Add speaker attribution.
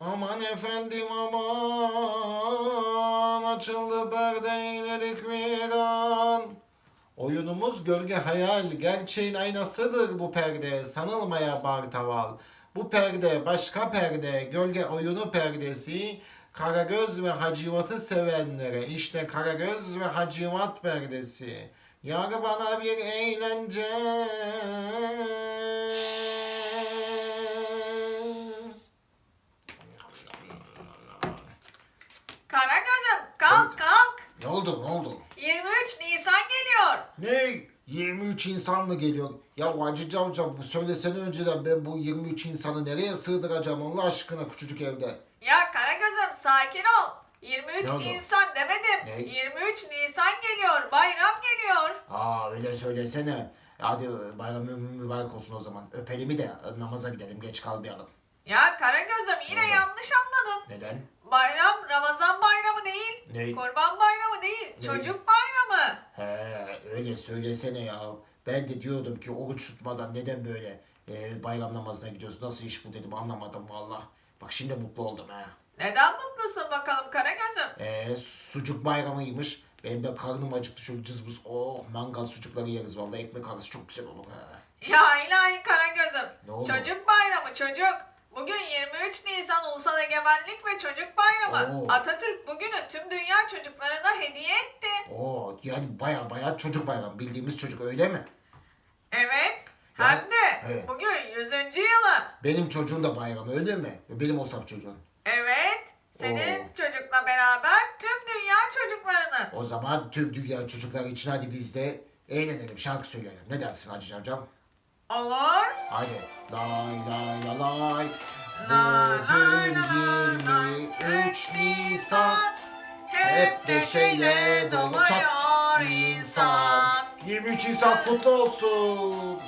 Speaker 1: Aman efendim aman açıldı perdeylerik viran. Oyunumuz gölge hayal, gerçeğin aynasıdır bu perde, sanılmaya bartaval. Bu perde başka perde, gölge oyunu perdesi, Karagöz ve Hacivat'ı sevenlere, işte Karagöz ve Hacivat perdesi. Yar bana bir eğlence. Oldu, ne oldu?
Speaker 2: 23 Nisan geliyor.
Speaker 1: Ne? 23 insan mı geliyor? Ya Hacı Cavcav bu söylesene önceden ben bu 23 insanı nereye sığdıracağım Allah aşkına küçücük evde.
Speaker 2: Ya Karagöz'üm sakin ol. 23
Speaker 1: Ne oldu?
Speaker 2: Nisan demedim.
Speaker 1: Ne?
Speaker 2: 23 Nisan geliyor. Bayram geliyor.
Speaker 1: Aa öyle söylesene. Hadi bayram mü- mübarek olsun o zaman. Öpelim de namaza gidelim geç kalmayalım.
Speaker 2: Ya Karagöz'üm yine yanlış anladın.
Speaker 1: Neden?
Speaker 2: Bayram Ramazan bayramı değil.
Speaker 1: Ne?
Speaker 2: Kurban bayramı? Çocuk bayramı.
Speaker 1: He öyle söylesene ya. Ben de diyordum ki oruç tutmadan neden böyle e, bayram namazına gidiyorsun? Nasıl iş bu dedim anlamadım valla. Bak şimdi mutlu oldum ha.
Speaker 2: Neden mutlusun bakalım Karagöz'üm?
Speaker 1: Ee, sucuk bayramıymış. Benim de karnım acıktı şöyle cızbız. Oh mangal sucukları yeriz vallahi ekmek arası çok güzel olur ha.
Speaker 2: Ya ilahi Karagöz'üm.
Speaker 1: Ne oldu?
Speaker 2: Çocuk bayramı çocuk. Bugün 23 Nisan Ulusal Egemenlik ve Çocuk Bayramı.
Speaker 1: Oo.
Speaker 2: Atatürk bugünü tüm dünya çocuklarına hediye etti.
Speaker 1: Oo yani baya baya çocuk bayramı bildiğimiz çocuk öyle mi?
Speaker 2: Evet. Hem de
Speaker 1: Evet.
Speaker 2: bugün 100. yılı.
Speaker 1: Benim çocuğun da bayramı öyle mi? Benim olsam çocuğun.
Speaker 2: Evet. Senin
Speaker 1: Oo.
Speaker 2: çocukla beraber tüm dünya çocuklarını.
Speaker 1: O zaman tüm dünya çocukları için hadi biz de eğlenelim şarkı söyleyelim. Ne dersin Hacı Cavcav?
Speaker 2: Olur.
Speaker 1: Hadi. Lay lay lay lay.
Speaker 2: Lay lay
Speaker 1: Bugün
Speaker 2: lay lay
Speaker 1: 23 Nisan. Hep de şeyle dolu çat
Speaker 2: doluyor
Speaker 1: insan. 23 Nisan kutlu olsun.